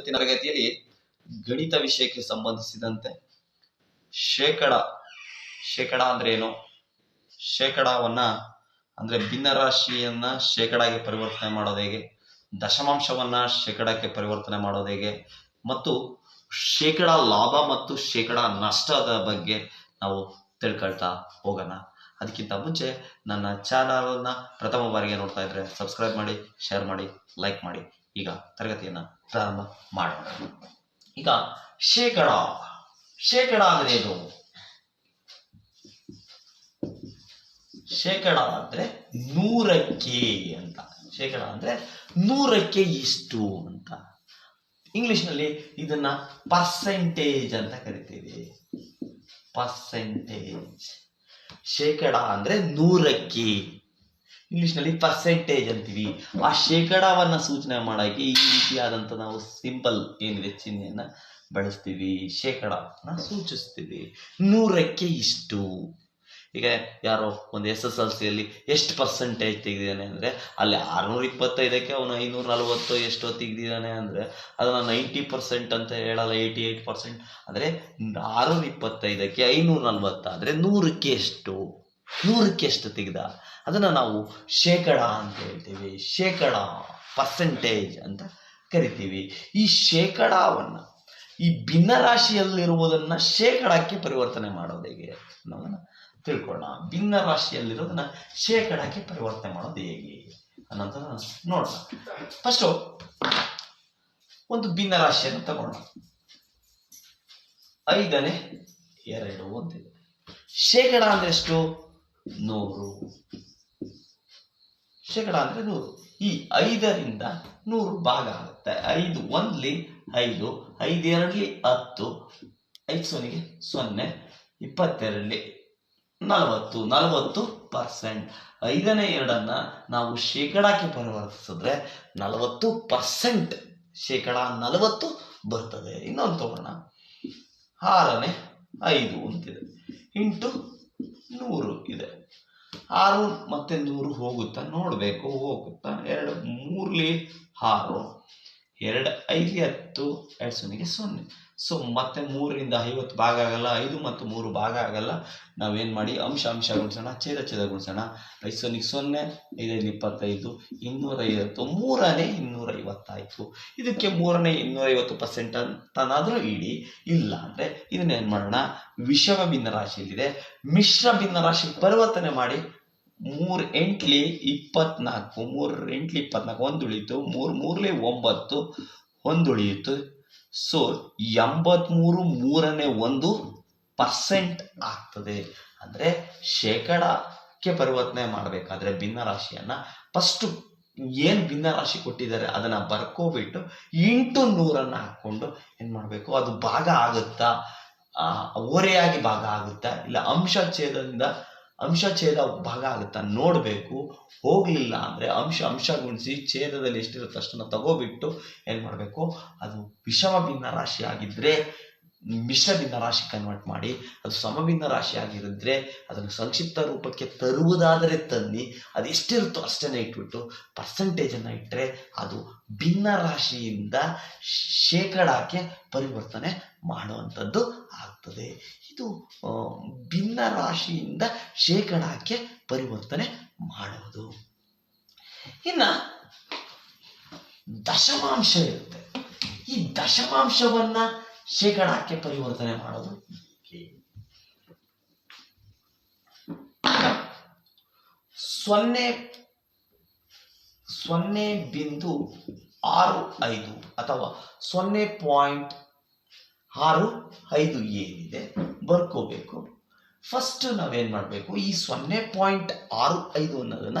ಇವತ್ತಿನ ತರಗತಿಯಲ್ಲಿ ಗಣಿತ ವಿಷಯಕ್ಕೆ ಸಂಬಂಧಿಸಿದಂತೆ ಶೇಕಡ ಶೇಕಡ ಅಂದ್ರೆ ಏನು? ಶೇಕಡವನ್ನ ಅಂದ್ರೆ ಭಿನ್ನರಾಶಿಯನ್ನ ಶೇಕಡಾಗೆ ಪರಿವರ್ತನೆ ಮಾಡೋದು ಹೇಗೆ? ದಶಮಾಂಶವನ್ನ ಶೇಕಡಕ್ಕೆ ಪರಿವರ್ತನೆ ಮಾಡೋದು ಹೇಗೆ? ಮತ್ತು ಶೇಕಡ ಲಾಭ ಮತ್ತು ಶೇಕಡ ನಷ್ಟದ ಬಗ್ಗೆ ನಾವು ತಿಳ್ಕೊಳ್ತಾ ಹೋಗೋಣ. ಅದಕ್ಕಿಂತ ಮುಂಚೆ ನನ್ನ ಚಾನಲ್ನ ಪ್ರಥಮ ಬಾರಿಗೆ ನೋಡ್ತಾ ಇದ್ರೆ ಸಬ್ಸ್ಕ್ರೈಬ್ ಮಾಡಿ ಶೇರ್ ಮಾಡಿ ಲೈಕ್ ಮಾಡಿ. ಈಗ ತರಗತಿಯನ್ನು ಪ್ರಾರಂಭ ಮಾಡೋಣ. ಈಗ ಶೇಕಡ ಶೇಕಡ ಅಂದ್ರೆ ಏನು? ಶೇಕಡ ಅಂದ್ರೆ ನೂರಕ್ಕೆ ಅಂತ. ಶೇಕಡ ಅಂದ್ರೆ ನೂರಕ್ಕೆ ಇಷ್ಟು ಅಂತ. ಇಂಗ್ಲಿಷ್ನಲ್ಲಿ ಇದನ್ನ ಪರ್ಸೆಂಟೇಜ್ ಅಂತ ಕರಿತೀವಿ. ಪರ್ಸೆಂಟೇಜ್ ಶೇಕಡ ಅಂದ್ರೆ ನೂರಕ್ಕೆ. ಇಂಗ್ಲಿಷ್ನಲ್ಲಿ ಪರ್ಸೆಂಟೇಜ್ ಅಂತೀವಿ. ಆ ಶೇಕಡಾವನ್ನು ಸೂಚನೆ ಮಾಡೋಕ್ಕೆ ಈ ರೀತಿಯಾದಂಥ ನಾವು ಸಿಂಪಲ್ ಏನಿದೆ, ಚಿಹ್ನೆಯನ್ನ ಬಳಸ್ತೀವಿ. ಶೇಕಡನ ಸೂಚಿಸ್ತೀವಿ. ನೂರಕ್ಕೆ ಇಷ್ಟು. ಈಗ ಯಾರೋ ಒಂದು ಎಸ್ ಎಸ್ ಎಲ್ ಸಿಯಲ್ಲಿ ಎಷ್ಟು ಪರ್ಸೆಂಟೇಜ್ ತೆಗೆದಿದ್ದಾನೆ ಅಂದರೆ, ಅಲ್ಲಿ ಆರುನೂರ ಇಪ್ಪತ್ತೈದಕ್ಕೆ ಅವನು ಐನೂರ ನಲವತ್ತು ಎಷ್ಟೋ ತೆಗೆದಿದ್ದಾನೆ ಅಂದರೆ, ಅದನ್ನು ನೈಂಟಿ ಪರ್ಸೆಂಟ್ ಅಂತ ಹೇಳಲ್ಲ ಏಯ್ಟಿ ಏಯ್ಟ್ ಪರ್ಸೆಂಟ್ ಅಂದರೆ ಆರುನೂರ ಇಪ್ಪತ್ತೈದಕ್ಕೆ ಐನೂರ ನಲ್ವತ್ತಾದರೆ ನೂರಕ್ಕೆ ಎಷ್ಟು? ನೂರಕ್ಕೆ ಎಷ್ಟು ತೆಗೆದ? ಅದನ್ನು ನಾವು ಶೇಕಡ ಅಂತ ಹೇಳ್ತೀವಿ. ಶೇಕಡ ಪರ್ಸೆಂಟೇಜ್ ಅಂತ ಕರಿತೀವಿ. ಈ ಶೇಕಡಾವನ್ನು, ಈ ಭಿನ್ನರಾಶಿಯಲ್ಲಿರುವುದನ್ನು ಶೇಕಡಕ್ಕೆ ಪರಿವರ್ತನೆ ಮಾಡೋದು ಹೇಗೆ ಅನ್ನೋದನ್ನು ತಿಳ್ಕೊಳ್ಳೋಣ. ಭಿನ್ನ ರಾಶಿಯಲ್ಲಿರೋದನ್ನ ಶೇಕಡಕ್ಕೆ ಪರಿವರ್ತನೆ ಮಾಡೋದು ಹೇಗೆ ಅನ್ನೋದನ್ನ ನೋಡೋಣ. ಫಸ್ಟು ಒಂದು ಭಿನ್ನ ರಾಶಿಯನ್ನು ತಗೊಳ್ಳೋಣ ಐದನೇ ಎರಡು ಅಂತಿದೆ ಶೇಕಡ ಅಂದ್ರೆ ಎಷ್ಟು? ನೂರು. ಶೇಕಡ ಅಂದರೆ ನೂರು. ಈ ಐದರಿಂದ ನೂರು ಭಾಗ ಆಗುತ್ತೆ. ಐದು ಒಂದ್ಲಿ ಐದು ಐದು ಎರಡ್ಲಿ ಹತ್ತು, ಐದು ಸೊನ್ನೆಗೆ ಸೊನ್ನೆ, ಇಪ್ಪತ್ತೆರಡಲಿ ನಲವತ್ತು ನಲವತ್ತು ಪರ್ಸೆಂಟ್ ಐದನೇ ಎರಡನ್ನ ನಾವು ಶೇಕಡಕ್ಕೆ ಪರಿವರ್ತಿಸಿದ್ರೆ ನಲವತ್ತು ಪರ್ಸೆಂಟ್ ಶೇಕಡ ನಲವತ್ತು ಬರ್ತದೆ. ಇನ್ನೊಂದು ತಗೋಣ. ಆರನೇ ಐದು ಅಂತಿದೆ. ಇಂಟು ನೂರು ಇದೆ. ಆರು ಮತ್ತೆ ನೂರು ಹೋಗುತ್ತಾ ನೋಡಬೇಕು, ಹೋಗುತ್ತಾ ಎರಡು ಮೂರಲಿ ಆರು, ಎರಡು ಐದು ಹತ್ತು, ಎರಡು ಸೊನ್ನೆಗೆ ಸೊನ್ನೆ. ಸೊ ಮತ್ತೆ ಮೂರರಿಂದ ಐವತ್ತು ಭಾಗ ಆಗಲ್ಲ, ಐದು ಮತ್ತು ಮೂರು ಭಾಗ ಆಗಲ್ಲ. ನಾವೇನು ಮಾಡಿ, ಅಂಶ ಅಂಶ ಗುಣಿಸೋಣ, ಛೇದ ಛೇದ ಗುಣಿಸೋಣ. ಐದು ಸೊನ್ನೆಗೆ ಸೊನ್ನೆ ಐದೈದು ಇಪ್ಪತ್ತೈದು, ಇನ್ನೂರೈವತ್ತು, ಮೂರನೇ ಇನ್ನೂರೈವತ್ತಾಯಿತು. ಇದಕ್ಕೆ ಮೂರನೇ ಇನ್ನೂರೈವತ್ತು ಪರ್ಸೆಂಟ್ ಅಂತನಾದರೂ ಇಡಿ. ಇಲ್ಲ ಅಂದರೆ ಇದನ್ನೇನು ಮಾಡೋಣ, ವಿಷಮ ಭಿನ್ನರಾಶಿಯಲ್ಲಿದೆ. ಮಿಶ್ರ ಭಿನ್ನರಾಶಿ ಪರಿವರ್ತನೆ ಮಾಡಿ ಮೂರು ಎಂಟ್ಲಿ ಇಪ್ಪತ್ನಾಲ್ಕು, ಮೂರು ಎಂಟ್ಲಿ ಇಪ್ಪತ್ನಾಲ್ಕು ಒಂದು ಉಳಿಯಿತು ಮೂರು ಮೂರ್ಲಿ ಒಂಬತ್ತು ಒಂದು ಉಳಿಯಿತು ಸೊ ಎಂಬತ್ಮೂರು ಮೂರನೇ ಒಂದು ಪರ್ಸೆಂಟ್ ಆಗ್ತದೆ. ಅಂದರೆ ಶೇಕಡಕ್ಕೆ ಪರಿವರ್ತನೆ ಮಾಡಬೇಕಾದ್ರೆ ಭಿನ್ನರಾಶಿಯನ್ನು ಫಸ್ಟು ಏನು ಭಿನ್ನರಾಶಿ ಕೊಟ್ಟಿದ್ದಾರೆ ಅದನ್ನು ಬರ್ಕೋಬಿಟ್ಟು ಇಂಟು ನೂರನ್ನು ಹಾಕ್ಕೊಂಡು ಏನು ಮಾಡಬೇಕು? ಅದು ಭಾಗ ಆಗುತ್ತಾ? ಓರೆಯಾಗಿ ಭಾಗ ಆಗುತ್ತಾ? ಇಲ್ಲ, ಅಂಶ ಛೇದದಿಂದ ಅಂಶ ಛೇದ ಭಾಗ ಆಗುತ್ತಾ ನೋಡಬೇಕು. ಹೋಗಲಿಲ್ಲ ಅಂದರೆ ಅಂಶ ಅಂಶ ಗುಣಿಸಿ ಛೇದದಲ್ಲಿ ಎಷ್ಟಿರುತ್ತೆ ಅಷ್ಟನ್ನು ತಗೋಬಿಟ್ಟು ಏನು ಮಾಡಬೇಕು? ಅದು ವಿಷಮ ಭಿನ್ನ ರಾಶಿ ಆಗಿದ್ದರೆ ಮಿಶ್ರ ಭಿನ್ನ ರಾಶಿ ಕನ್ವರ್ಟ್ ಮಾಡಿ, ಅದು ಸಮಭಿನ್ನ ರಾಶಿ ಆಗಿರಿದ್ರೆ ಅದನ್ನು ಸಂಕ್ಷಿಪ್ತ ರೂಪಕ್ಕೆ ತರುವುದಾದರೆ ತನ್ನಿ, ಅದು ಎಷ್ಟಿರುತ್ತೋ ಅಷ್ಟನ್ನೇ ಇಟ್ಬಿಟ್ಟು ಪರ್ಸೆಂಟೇಜನ್ನು ಇಟ್ಟರೆ ಅದು ಭಿನ್ನ ರಾಶಿಯಿಂದ ಶೇಕಡಾಕ್ಕೆ ಪರಿವರ್ತನೆ ಮಾಡುವಂಥದ್ದು ಆಗ್ತದೆ. ಇದು ಭಿನ್ನ ರಾಶಿಯಿಂದ ಶೇಕಡಾಕ್ಕೆ ಪರಿವರ್ತನೆ ಮಾಡುವುದು. ಇನ್ನ ದಶಮಾಂಶ ಇರುತ್ತೆ. ಈ ದಶಮಾಂಶವನ್ನ ಶೇಕಡಾಕ್ಕೆ ಪರಿವರ್ತನೆ ಮಾಡೋದು? ಸೊನ್ನೆ ಸೊನ್ನೆ ಬಿಂದು ಆರು ಐದು ಅಥವಾ ಸೊನ್ನೆ ಪಾಯಿಂಟ್ ಆರು ಐದು ಏನಿದೆ ಬರ್ಕೋಬೇಕು. ಫಸ್ಟ್ ನಾವೇನು ಮಾಡಬೇಕು ಈ ಸೊನ್ನೆ ಪಾಯಿಂಟ್ ಆರು ಐದು ಅನ್ನೋದನ್ನ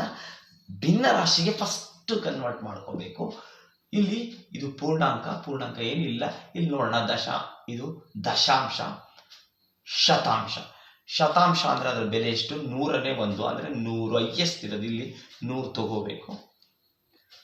ಭಿನ್ನ ರಾಶಿಗೆ ಫಸ್ಟ್ ಕನ್ವರ್ಟ್ ಮಾಡ್ಕೋಬೇಕು. ಇಲ್ಲಿ ಇದು ಪೂರ್ಣಾಂಕ ಪೂರ್ಣಾಂಕ ಏನಿಲ್ಲ. ಇಲ್ಲಿ ನೋಡೋಣ, ದಶ. ಇದು ದಶಾಂಶ, ಶತಾಂಶ. ಶತಾಂಶ ಅಂದ್ರೆ ಅದರ ಬೆಲೆ ಎಷ್ಟು? ನೂರನೇ ಒಂದು ಅಂದ್ರೆ ನೂರು ಹೈಯೆಸ್ಟ್ ಇರೋದು. ಇಲ್ಲಿ ನೂರು ತಗೋಬೇಕು.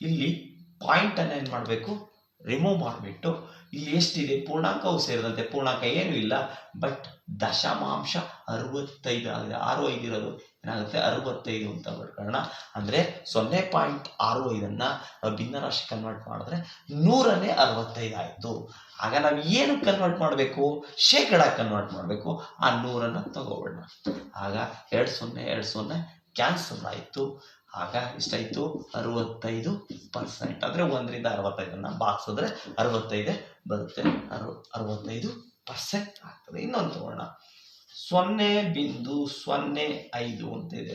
ಇಲ್ಲಿ ಪಾಯಿಂಟ್ ಅನ್ನ ಏನ್ ಮಾಡಬೇಕು ರಿಮೂವ್ ಮಾಡಿಬಿಟ್ಟು ಇಲ್ಲಿ ಎಷ್ಟಿದೆ? ಪೂರ್ಣಾಂಕವು ಸೇರಿದಂತೆ ಪೂರ್ಣಾಂಕ ಏನೂ ಇಲ್ಲ. ಬಟ್ ದಶಮಾಂಶ ಅರವತ್ತೈದು ಆಗಿದೆ. ಆರು ಐದು ಇರೋದು ಏನಾಗುತ್ತೆ? ಅರವತ್ತೈದು ಅಂತ ಬರ್ಕೋಣ ಅಂದರೆ ಸೊನ್ನೆ ಪಾಯಿಂಟ್ ಆರು ಐದನ್ನು ನಾವು ಭಿನ್ನರಾಶಿ ಕನ್ವರ್ಟ್ ಮಾಡಿದ್ರೆ ನೂರನೇ ಅರವತ್ತೈದು ಆಯಿತು. ಆಗ ನಾವು ಏನು ಕನ್ವರ್ಟ್ ಮಾಡಬೇಕು? ಶೇಕಡ ಕನ್ವರ್ಟ್ ಮಾಡಬೇಕು. ಆ ನೂರನ್ನು ತಗೋಬೋಣ ಆಗ ಎರಡು ಸೊನ್ನೆ ಎರಡು ಸೊನ್ನೆ ಕ್ಯಾನ್ಸಲ್ ಆಯಿತು. ಆಗ ಎಷ್ಟಾಯಿತು ಅರವತ್ತೈದು ಪರ್ಸೆಂಟ್ ಅಂದರೆ ಒಂದರಿಂದ ಅರವತ್ತೈದನ್ನು ಬಾಕ್ಸಿದ್ರೆ ಅರವತ್ತೈದೇ ಬರುತ್ತೆ. ಅರು, ಅರವತ್ತೈದು ಪರ್ಸೆಂಟ್ ಆಗ್ತದೆ. ಇನ್ನೊಂದು ತಗೋಣ. ಸೊನ್ನೆ ಬಿಂದು ಸೊನ್ನೆ ಐದು ಅಂತ ಇದೆ.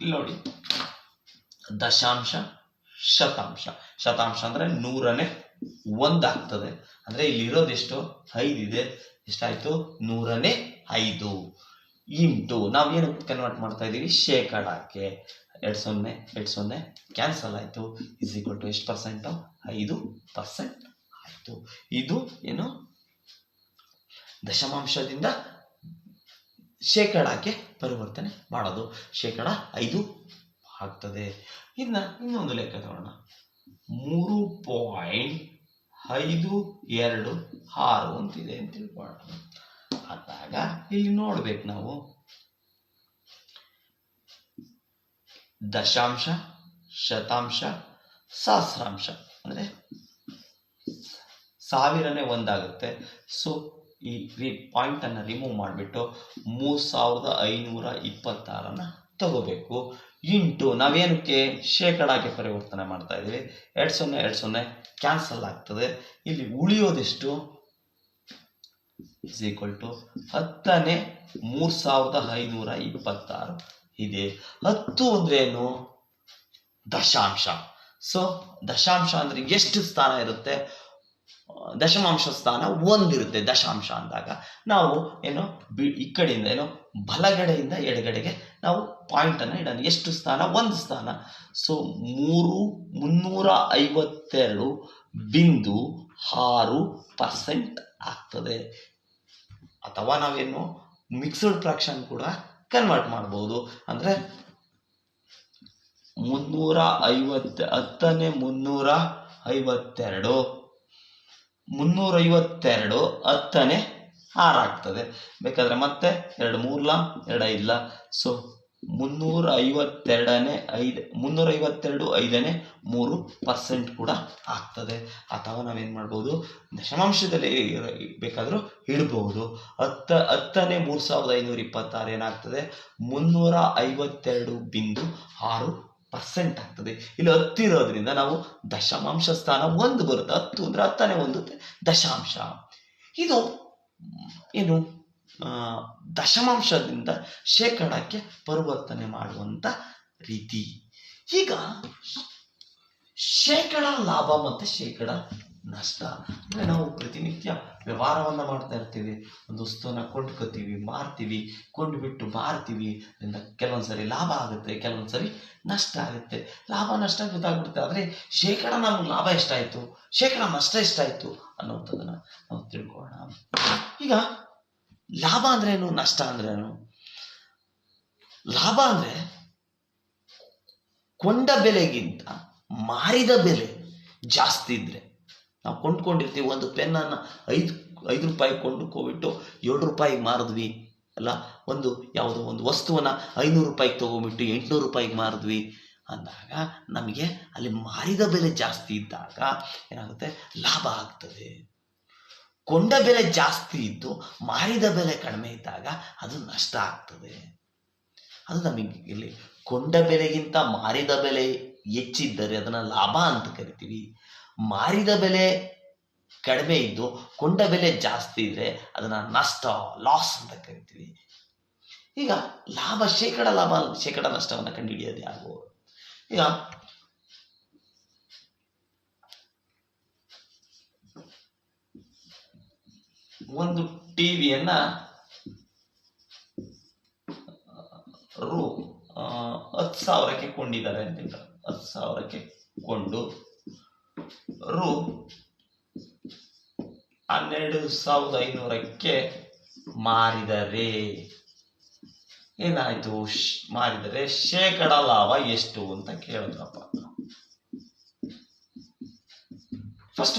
ಇಲ್ಲಿ ನೋಡಿ. ದಶಾಂಶ, ಶತಾಂಶ. ಶತಾಂಶ ಅಂದ್ರೆ ನೂರನೇ ಒಂದಾಗ್ತದೆ ಅಂದ್ರೆ ಇಲ್ಲಿರೋದೆಷ್ಟು ಐದಿದೆ ಎಷ್ಟಾಯ್ತು ನೂರನೇ ಐದು. ಇಂಟು ಏನು ಕನ್ವರ್ಟ್ ಮಾಡ್ತಾ ಇದ್ದೀವಿ? ಶೇಕಡಾಕ್ಕೆ ಎರಡು ಸೊನ್ನೆ ಎರಡು ಸೊನ್ನೆ. ಕ್ಯಾನ್ಸಲ್ ಆಯಿತು. ಇಸ್ ಈಕ್ವಲ್ ಟು ಎಷ್ಟು ಪರ್ಸೆಂಟು ಐದು ಪರ್ಸೆಂಟ್ ಆಯಿತು. ಇದು ಏನು? ದಶಮಾಂಶದಿಂದ ಶೇಕಡಾಕ್ಕೆ ಪರಿವರ್ತನೆ ಮಾಡೋದು. ಶೇಕಡ ಐದು ಆಗ್ತದೆ. ಇನ್ನು ಇನ್ನೊಂದು ಲೆಕ್ಕ ತಗೋಣ ಮೂರು ಪಾಯಿಂಟ್ ಐದು ಎರಡು ಆರು ಅಂತಿದೆ ಅಂತ ತಿಳ್ಕೊಳ್ಳೋಣ. ಆದಾಗ ಇಲ್ಲಿ ನೋಡ್ಬೇಕು ನಾವು. ದಶಾಂಶ, ಶತಾಂಶ, ಸಹಸ್ರಾಂಶ. ಅಂದರೆ ಸಾವಿರನೇ ಒಂದಾಗುತ್ತೆ. ಸೊ ಈ ರಿ ಪಾಯಿಂಟನ್ನು ರಿಮೂವ್ ಮಾಡಿಬಿಟ್ಟು ಮೂರು ಸಾವಿರದ ಐನೂರ ಇಪ್ಪತ್ತಾರನ್ನ ತಗೋಬೇಕು. ಇಂಟು ನಾವೇನಕ್ಕೆ ಶೇಕಡಾಗೆ ಪರಿವರ್ತನೆ ಮಾಡ್ತಾ ಇದ್ದೀವಿ? ಎರಡು ಸೊನ್ನೆ ಎರಡು ಸೊನ್ನೆ ಕ್ಯಾನ್ಸಲ್ ಆಗ್ತದೆ. ಇಲ್ಲಿ ಉಳಿಯೋದೆಷ್ಟು? ಇಸ್ ಈಕ್ವಲ್ ಟು ಹತ್ತನೇ ಮೂರು ಸಾವಿರದ ಐನೂರ ಇಪ್ಪತ್ತಾರು. ಇದೆ. ಹತ್ತು ಅಂದ್ರೆ ಏನು? ದಶಾಂಶ. ಸೊ ದಶಾಂಶ ಅಂದ್ರೆ ಎಷ್ಟು ಸ್ಥಾನ ಇರುತ್ತೆ? ದಶಮಾಂಶ ಸ್ಥಾನ ಒಂದಿರುತ್ತೆ ದಶಾಂಶ ಅಂದಾಗ. ನಾವು ಏನು, ಬಿ, ಈ ಕಡೆಯಿಂದ ಏನು, ಬಲಗಡೆಯಿಂದ ಎಡಗಡೆಗೆ ನಾವು ಪಾಯಿಂಟನ್ನು ಇಡೋಣ. ಎಷ್ಟು ಸ್ಥಾನ? ಒಂದು ಸ್ಥಾನ. ಸೊ ಮೂರು, ಮುನ್ನೂರ ಐವತ್ತೆರಡು ಬಿಂದು ಆರು ಪರ್ಸೆಂಟ್ ಆಗ್ತದೆ. ಅಥವಾ ನಾವೇನು ಮಿಕ್ಸ್ಡ್ ಫ್ರಾಕ್ಷನ್ ಕೂಡ ಕನ್ವರ್ಟ್ ಮಾಡ್ಬೋದು. ಅಂದರೆ ಮುನ್ನೂರ ಐವತ್ತ ಹತ್ತನೇ ಮುನ್ನೂರ ಐವತ್ತೆರಡು ಮುನ್ನೂರೈವತ್ತೆರಡು ಹತ್ತನೇ ಆರಾಗ್ತದೆ ಬೇಕಾದರೆ ಮತ್ತೆ ಎರಡು ಮೂರ್ಲ ಎರಡು ಐದ್ಲ ಸೊ ಮುನ್ನೂರ ಐವತ್ತೆರಡನೇ ಐದು ಮುನ್ನೂರ ಐವತ್ತೆರಡು ಐದನೇ ಮೂರು ಪರ್ಸೆಂಟ್ ಕೂಡ ಆಗ್ತದೆ. ಅಥವಾ ನಾವೇನು ಮಾಡ್ಬೋದು? ದಶಮಾಂಶದಲ್ಲಿ ಬೇಕಾದರೂ ಇಡ್ಬೋದು. ಹತ್ತ, ಹತ್ತನೇ ಮೂರು ಸಾವಿರದ ಐನೂರ ಇಪ್ಪತ್ತಾರು ಏನಾಗ್ತದೆ? ಮುನ್ನೂರ ಐವತ್ತೆರಡು ಬಿಂದು ಆರು ಪರ್ಸೆಂಟ್ ಆಗ್ತದೆ. ಇಲ್ಲಿ ಹತ್ತಿರೋದ್ರಿಂದ ನಾವು ದಶಮಾಂಶ ಸ್ಥಾನ ಒಂದು ಬರುತ್ತೆ. ಹತ್ತು ಅಂದರೆ ಹತ್ತನೇ ಒಂದು, ದಶಾಂಶ. ಇದು, ಏನು? ದಶಮಾಂಶದಿಂದ ಶೇಕಡಕ್ಕೆ ಪರಿವರ್ತನೆ ಮಾಡುವಂಥ ರೀತಿ. ಈಗ ಶೇಕಡ ಲಾಭ ಮತ್ತು ಶೇಕಡ ನಷ್ಟ. ಅಂದರೆ ನಾವು ಪ್ರತಿನಿತ್ಯ ವ್ಯವಹಾರವನ್ನು ಮಾಡ್ತಾ ಇರ್ತೀವಿ. ಒಂದು ವಸ್ತುವನ್ನು ಕೊಂಡ್ಕೋತೀವಿ, ಮಾರ್ತೀವಿ, ಕೊಂಡುಬಿಟ್ಟು ಮಾರ್ತೀವಿ. ಅದರಿಂದ ಕೆಲವೊಂದು ಸರಿ ಲಾಭ ಆಗುತ್ತೆ ಕೆಲವೊಂದು ಸರಿ ನಷ್ಟ ಆಗುತ್ತೆ. ಲಾಭ, ನಷ್ಟ ಗೊತ್ತಾಗ್ಬಿಡುತ್ತೆ. ಆದರೆ ಶೇಕಡ ನಮ್ಗೆ ಲಾಭ ಎಷ್ಟಾಯಿತು? ಶೇಕಡ ನಷ್ಟ ಎಷ್ಟಾಯಿತು ಅನ್ನೋಂಥದ್ದನ್ನು ನಾವು ತಿಳ್ಕೊಳ್ಳೋಣ. ಈಗ ಲಾಭ ಅಂದ್ರೇನು? ನಷ್ಟ ಅಂದ್ರೇನು? ಲಾಭ ಅಂದರೆ ಕೊಂಡ ಬೆಲೆಗಿಂತ ಮಾರಿದ ಬೆಲೆ ಜಾಸ್ತಿ ಇದ್ದರೆ ನಾವು ಕೊಂಡ್ಕೊಂಡಿರ್ತೀವಿ, ಒಂದು ಪೆನ್ನನ್ನು ಐದು ಐದು ರೂಪಾಯಿ ಕೊಂಡುಕೋಬಿಟ್ಟು ಏಳು ರೂಪಾಯಿಗೆ ಮಾರಿದ್ವಿ, ಅಲ್ಲ? ಒಂದು ಯಾವುದೋ ಒಂದು ವಸ್ತುವನ್ನು ಐನೂರು ರೂಪಾಯಿಗೆ ತೊಗೊಂಬಿಟ್ಟು ಎಂಟುನೂರು ರೂಪಾಯಿಗೆ ಮಾರಿದ್ವಿ ಅಂದಾಗ ನಮಗೆ ಅಲ್ಲಿ ಮಾರಿದ ಬೆಲೆ ಜಾಸ್ತಿ ಇದ್ದಾಗ ಏನಾಗುತ್ತೆ? ಲಾಭ ಆಗ್ತದೆ. ಕೊಂಡ ಬೆಲೆ ಜಾಸ್ತಿ ಇದ್ದು ಮಾರಿದ ಬೆಲೆ ಕಡಿಮೆ ಇದ್ದಾಗ ಅದು ನಷ್ಟ ಆಗ್ತದೆ. ಅದು ನಮಗೆ ಇಲ್ಲಿ ಕೊಂಡ ಬೆಲೆಗಿಂತ ಮಾರಿದ ಬೆಲೆ ಹೆಚ್ಚಿದ್ದರೆ ಅದನ್ನು ಲಾಭ ಅಂತ ಕರಿತೀವಿ. ಮಾರಿದ ಬೆಲೆ ಕಡಿಮೆ ಇದ್ದು ಕೊಂಡ ಬೆಲೆ ಜಾಸ್ತಿ ಇದ್ರೆ ಅದನ್ನ ನಷ್ಟ ಲಾಸ್ ಅಂತ ಕರಿತೀವಿ. ಈಗ ಲಾಭ ಶೇಕಡ ಲಾಭ, ಶೇಕಡ ನಷ್ಟವನ್ನು ಕಂಡುಹಿಡಿಯೋದು ಯಾರು? ಈಗ ಒಂದು ಟಿವಿಯನ್ನ, ರು ಹತ್ತು ಸಾವಿರಕ್ಕೆ ಕೊಂಡಿದ್ದಾರೆ ಅಂತ. ಹತ್ತು ಸಾವಿರಕ್ಕೆ ಕೊಂಡು, ರು, ಹನ್ನೆರಡು ಸಾವಿರದ ಐನೂರಕ್ಕೆ ಮಾರಿದರೆ, ಏನಾಯ್ತು? ಮಾರಿದರೆ ಶೇಕಡ ಲಾಭ ಎಷ್ಟು ಅಂತ ಕೇಳಿದ್ರಪ್ಪ. ಫಸ್ಟ್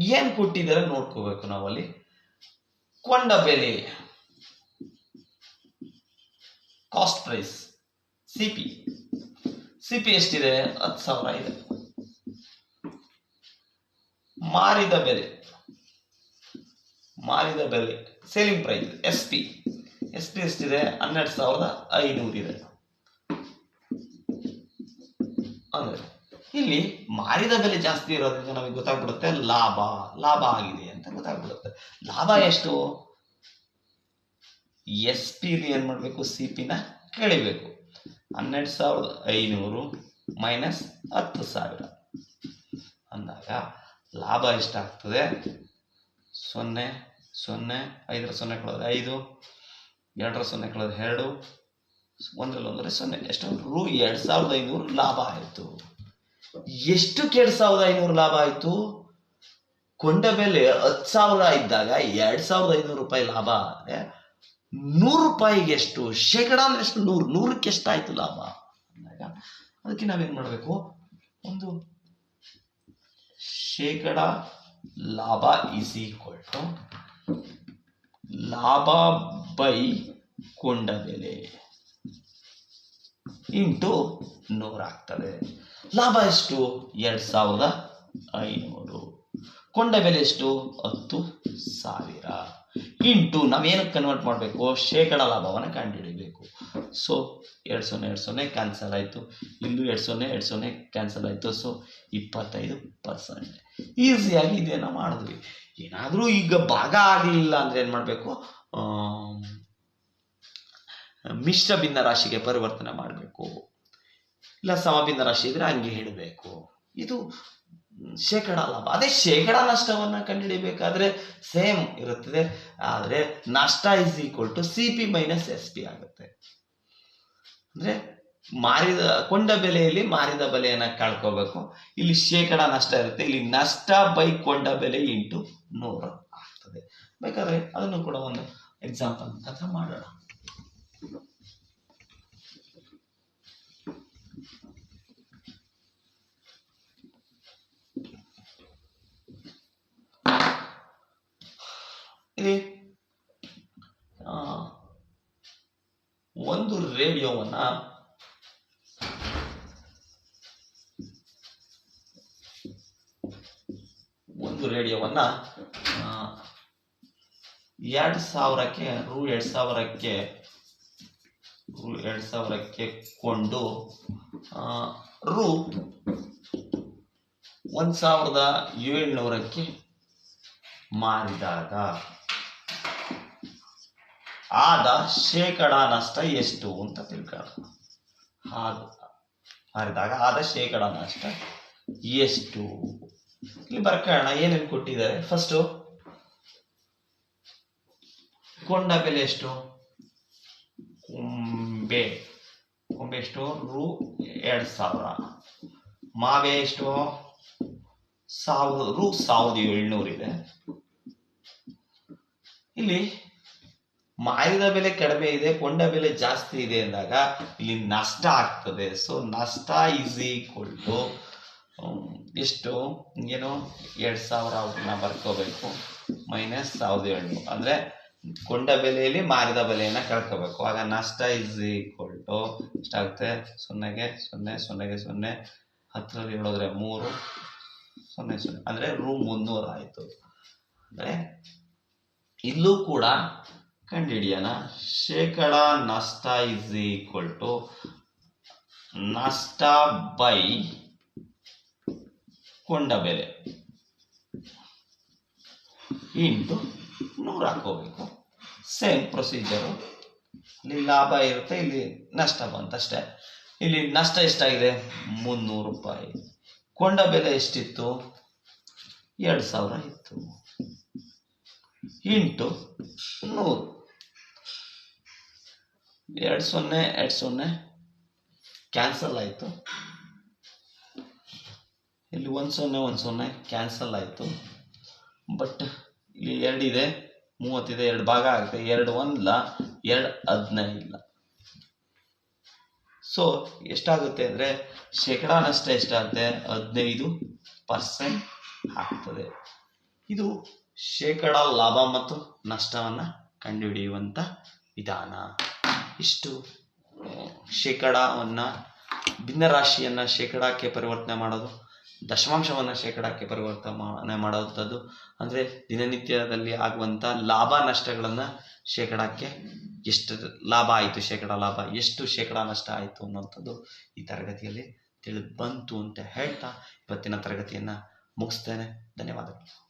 ಏನ್ ಕೊಟ್ಟಿದ್ದಾರೆ ನೋಡ್ಕೋಬೇಕು ನಾವಲ್ಲಿ? ಕೊಂಡ ಬೆಲೆ. ಕಾಸ್ಟ್ ಪ್ರೈಸ್ ಸಿಪಿ ಸಿಪಿ ಎಷ್ಟಿದೆ? ಹತ್ತು ಸಾವಿರ ಇದೆ. ಮಾರಿದ ಬೆಲೆ. ಮಾರಿದ ಬೆಲೆ. Selling price S P S P ಎಷ್ಟಿದೆ? ಹನ್ನೆರಡು ಸಾವಿರದ ಐನೂರು ಇದೆ. ಅಂದ್ರೆ ಇಲ್ಲಿ ಮಾರಿದ ಬೆಲೆ ಜಾಸ್ತಿ ಇರೋದ್ರಿಂದ ನಮಗೆ ಗೊತ್ತಾಗ್ಬಿಡುತ್ತೆ ಲಾಭ. ಲಾಭ ಆಗಿದೆ. ಅಂತ ಗೊತ್ತಾಗ್ಬಿಡುತ್ತೆ. ಲಾಭ ಎಷ್ಟು? ಎಸ್ ಪಿ ಏನು ಮಾಡಬೇಕು? ಸಿ ಪಿನ ಕಳಿಬೇಕು. ಹನ್ನೆರಡು ಸಾವಿರದ ಐನೂರು ಮೈನಸ್ ಹತ್ತು ಸಾವಿರ. ಅಂದಾಗ ಲಾಭ ಎಷ್ಟಾಗ್ತದೆ? ಸೊನ್ನೆ ಸೊನ್ನೆ, ಐದರ ಸೊನ್ನೆ ಕಳೆದ್ರೆ ಐದು, ಎರಡರ ಸೊನ್ನೆ ಕಳೆದ್ರೆ ಎರಡು, ಒಂದರಲ್ಲಿ ಒಂದರೆ ಸೊನ್ನೆ. ಎಷ್ಟು ರು ಎರಡು ಸಾವಿರದ ಐನೂರು ಲಾಭ ಆಯಿತು. ಎಷ್ಟು ಎರಡು ಸಾವಿರದ ಐನೂರು ಲಾಭ ಆಯಿತು? ಕೊಂಡ ಬೆಲೆ ಹತ್ತು ಸಾವಿರ ಇದ್ದಾಗ ಎರಡು ಸಾವಿರದ ಐನೂರು ರೂಪಾಯಿ ಲಾಭ ಆದರೆ ನೂರು ರೂಪಾಯಿಗೆ ಎಷ್ಟು? ಶೇಕಡ ಅಂದ್ರೆ ಎಷ್ಟು? ನೂರು. ನೂರಕ್ಕೆ ಎಷ್ಟಾಯ್ತು ಲಾಭ? ಅಂದಾಗ ಅದಕ್ಕೆ ನಾವೇನು ಮಾಡಬೇಕು? ಒಂದು ಶೇಕಡ ಲಾಭ ಈಸ್ ಈಕ್ವಲ್ ಟು ಲಾಭ ಬೈ ಕೊಂಡ ಬೆಲೆ ಇಂಟು ನೂರಾಗ್ತದೆ. ಲಾಭ ಎಷ್ಟು? ಎರಡು ಸಾವಿರದ ಐನೂರು. ಕೊಂಡ ಬೆಲೆ ಎಷ್ಟು? ಹತ್ತು ಸಾವಿರ. ಇಂಟು ನಾವೇನು ಕನ್ವರ್ಟ್ ಮಾಡಬೇಕು? ಶೇಕಡ ಲಾಭವನ್ನು ಕಂಡುಹಿಡಿಬೇಕು. ಸೊ ಎರಡು ಸೊನ್ನೆ ಎರಡು ಸೊನ್ನೆ ಕ್ಯಾನ್ಸಲ್ ಆಯಿತು. ಇಲ್ಲೂ ಎರಡು ಸೊನ್ನೆ ಎರಡು ಸೊನ್ನೆ ಕ್ಯಾನ್ಸಲ್ ಆಯಿತು. ಸೊ ಇಪ್ಪತ್ತೈದು ಪರ್ಸೆಂಟ್ ಈಸಿಯಾಗಿ ಇದೇನೋ ಮಾಡಿದ್ವಿ. ಏನಾದರೂ ಈಗ ಭಾಗ ಆಗಲಿಲ್ಲ ಅಂದರೆ ಏನು ಮಾಡಬೇಕು? ಮಿಶ್ರ ಭಿನ್ನ ರಾಶಿಗೆ ಪರಿವರ್ತನೆ ಮಾಡಬೇಕು. ಇಲ್ಲ, ಸಮಭಿನ್ನ ರಾಶಿ ಇದ್ರೆ ಹಂಗೆ ಹೇಳಬೇಕು ಇದು ಶೇಕಡ ಲಾಭ. ಅದೇ ಶೇಕಡ ನಷ್ಟವನ್ನು ಕಂಡುಹಿಡಿಬೇಕಾದ್ರೆ ಸೇಮ್ ಇರುತ್ತದೆ. ಆದರೆ ನಷ್ಟ is equal to C P minus S P ಆಗುತ್ತೆ. ಅಂದ್ರೆ ಮಾರಿದ, ಕೊಂಡ ಬೆಲೆಯಲ್ಲಿ ಮಾರಿದ ಬೆಲೆಯನ್ನು ಕಳ್ಕೋಬೇಕು ಇಲ್ಲಿ ಶೇಕಡ ನಷ್ಟ ಇರುತ್ತೆ. ಇಲ್ಲಿ ನಷ್ಟ ಬೈ ಕೊಂಡ ಬೆಲೆ ಇಂಟು ನೂರು ಆಗ್ತದೆ. ಬೇಕಾದ್ರೆ ಅದನ್ನು ಕೂಡ ಒಂದು ಎಕ್ಸಾಂಪಲ್ ಮುಖಾಂತರ ಮಾಡೋಣ. ಇಲ್ಲಿ ಒಂದು ರೇಡಿಯೋವನ್ನ ಒಂದು ರೇಡಿಯೋವನ್ನ ಎರಡು ಸಾವಿರಕ್ಕೆ, ರು ಎರಡು ಸಾವಿರಕ್ಕೆ, ರು ಎರಡು ಸಾವಿರಕ್ಕೆ ಕೊಂಡು ರು ಒಂದು ಸಾವಿರದ ಏಳ್ನೂರಕ್ಕೆ ಮಾರಿದಾಗ ಆದ ಶೇಕಡ ನಷ್ಟ ಎಷ್ಟು ಅಂತ ತಿಳ್ಕೊಳ್ಳೋಣ. ಆದ ಮಾರಿದಾಗ ಆದ ಶೇಕಡ ನಷ್ಟ ಎಷ್ಟು? ಇಲ್ಲಿ ಬರ್ಕೋಣ ಏನೇನು ಕೊಟ್ಟಿದ್ದಾರೆ? ಫಸ್ಟು ಕೊಂಡ ಬೆಲೆ ಎಷ್ಟು? ಕೊಂಬೆ. ಕೊಂಬೆ ಎಷ್ಟು? ರು ಎರಡು ಸಾವಿರ. ಮಾವೆ ಎಷ್ಟು? ಸಾವಿರ, ರು ಸಾವಿರದ ಏಳ್ನೂರು ಇದೆ. ಇಲ್ಲಿ ಮಾರಿದ ಬೆಲೆ ಕಡಿಮೆ ಇದೆ, ಕೊಂಡ ಬೆಲೆ ಜಾಸ್ತಿ ಇದೆ ಅಂದಾಗ ಇಲ್ಲಿ ನಷ್ಟ ಆಗ್ತದೆ. ಸೊ ನಷ್ಟ ಈಸ್ ಈಕ್ವಲ್ ಟು ಎಷ್ಟು? ಏನು? ಎರಡು ಸಾವಿರ ಅವ್ರನ್ನ ಬರ್ಕೋಬೇಕು. ಮೈನಸ್ ಸಾವಿರದ ಏಳ್ನೂರು. ಅಂದರೆ ಕೊಂಡ ಬೆಲೆಯಲ್ಲಿ ಮಾರಿದ ಬೆಲೆಯನ್ನು ಕಳ್ಕೋಬೇಕು. ಆಗ ನಷ್ಟ ಈಸ್ ಈಕ್ವಲ್ ಟು ಎಷ್ಟಾಗುತ್ತೆ ಸೊನ್ನೆಗೆ ಸೊನ್ನೆ ಸೊನ್ನೆಗೆ ಸೊನ್ನೆ, ಹತ್ತರಲ್ಲಿ ಹೇಳೋದ್ರೆ ಮೂರು, ಸೊನ್ನೆ ಸೊನ್ನೆ. ಅಂದರೆ ರೂ ಮುನ್ನೂರು ಆಯಿತು. ಅಂದರೆ ಇಲ್ಲೂ ಕೂಡ ಕಂಡುಹಿಡಿಯೋಣ. ಶೇಕಡ ನಷ್ಟ ಇಸ್ ಈಕ್ವಲ್ ಟು ನಷ್ಟ ಬೈ ಕೊಂಡ ಬೆಲೆ ಇಂಟು ನೂರು ಹಾಕೋಬೇಕು ಸೇಮ್ ಪ್ರೊಸೀಜರು ಇಲ್ಲಿ ಲಾಭ ಇರುತ್ತೆ, ಇಲ್ಲಿ ನಷ್ಟ ಬಂತಷ್ಟೇ. ಇಲ್ಲಿ ನಷ್ಟ ಎಷ್ಟಾಗಿದೆ? ಮುನ್ನೂರು ರೂಪಾಯಿ. ಕೊಂಡ ಬೆಲೆ ಎಷ್ಟಿತ್ತು? ಎರಡು ಸಾವಿರ ಇತ್ತು. ಇಂಟು ನೂರು. ಎರಡು ಸೊನ್ನೆ ಎರಡು ಸೊನ್ನೆ. ಕ್ಯಾನ್ಸಲ್ ಆಯಿತು. ಇಲ್ಲಿ ಒಂದು ಸೊನ್ನೆ ಒಂದು ಸೊನ್ನೆ. ಕ್ಯಾನ್ಸಲ್ ಆಯಿತು. ಬಟ್ ಇಲ್ಲಿ ಎರಡಿದೆ, ಮೂವತ್ತಿದೆ, ಎರಡು ಭಾಗ ಆಗುತ್ತೆ. ಎರಡು ಒಂದಿಲ್ಲ ಎರಡು ಹದಿನೈದು ಇಲ್ಲ. ಸೊ ಎಷ್ಟಾಗುತ್ತೆ ಅಂದರೆ ಶೇಕಡ ನಷ್ಟ ಎಷ್ಟಾಗುತ್ತೆ? ಹದಿನೈದು ಪರ್ಸೆಂಟ್ ಆಗ್ತದೆ. ಇದು ಶೇಕಡ ಲಾಭ ಮತ್ತು ನಷ್ಟವನ್ನು ಕಂಡುಹಿಡಿಯುವಂಥ ವಿಧಾನ. ಇಷ್ಟು ಶೇಕಡಾವನ್ನು, ಭಿನ್ನರಾಶಿಯನ್ನು ಶೇಕಡಕ್ಕೆ ಪರಿವರ್ತನೆ ಮಾಡೋದು, ದಶಮಾಂಶವನ್ನು ಶೇಕಡಕ್ಕೆ ಪರಿವರ್ತನೆ ಮಾಡುವಂಥದ್ದು ಅಂದರೆ ದಿನನಿತ್ಯದಲ್ಲಿ ಆಗುವಂಥ ಲಾಭ ನಷ್ಟಗಳನ್ನು ಶೇಕಡಕ್ಕೆ ಎಷ್ಟು ಲಾಭ ಆಯಿತು, ಶೇಕಡ ಲಾಭ, ಎಷ್ಟು ಶೇಕಡ ನಷ್ಟ ಆಯಿತು ಅನ್ನೋಂಥದ್ದು ಈ ತರಗತಿಯಲ್ಲಿ ತಿಳಿದು ಬಂತು ಅಂತ ಹೇಳ್ತಾ ಇವತ್ತಿನ ತರಗತಿಯನ್ನು ಮುಗಿಸ್ತೇನೆ. ಧನ್ಯವಾದಗಳು.